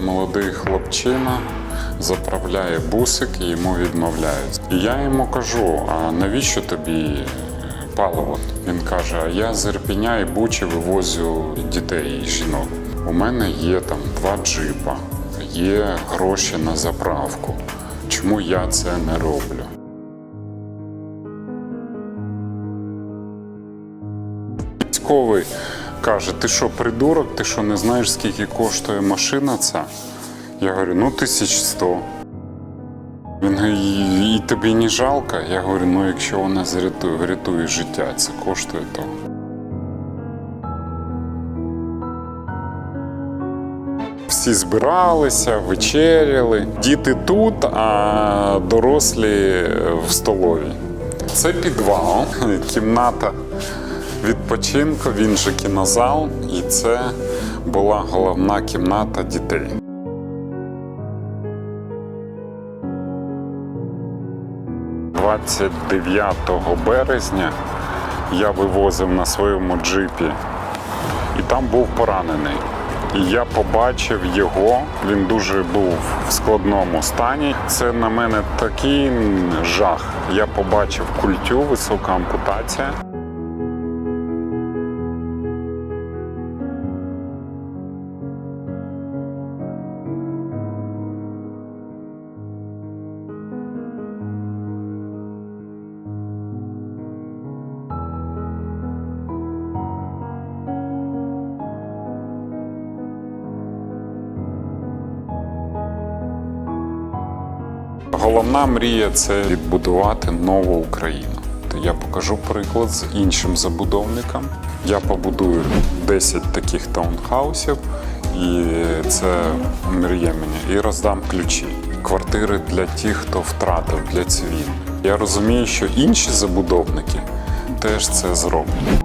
молодий хлопчина заправляє бусик і йому відмовляють. І я йому кажу: а навіщо тобі паливо? Він каже: а я з Ірпіня і Бучі вивозю дітей і жінок. У мене є там два джипа, є гроші на заправку. Чому я це не роблю? Військовий каже: ти що, придурок, ти що не знаєш, скільки коштує машина ця? Я говорю, ну тисяч сто. Він говорить, і, тобі не жалко? Я говорю, ну якщо вона врятує життя, це коштує того. Всі збиралися, вечеряли. Діти тут, а дорослі в столовій. Це підвал, кімната відпочинку, він же кінозал, і це була головна кімната дітей. – 29 березня я вивозив на своєму джипі, і там був поранений. І я побачив його, він дуже був в складному стані. Це на мене такий жах. Я побачив культю, висока ампутація. Головна мрія це відбудувати нову Україну. Я покажу приклад з іншим забудовником. Я побудую 10 таких таунхаусів, і це мрія мені. І роздам ключі. Квартири для тих, хто втратив для цивільних. Я розумію, що інші забудовники теж це зроблять.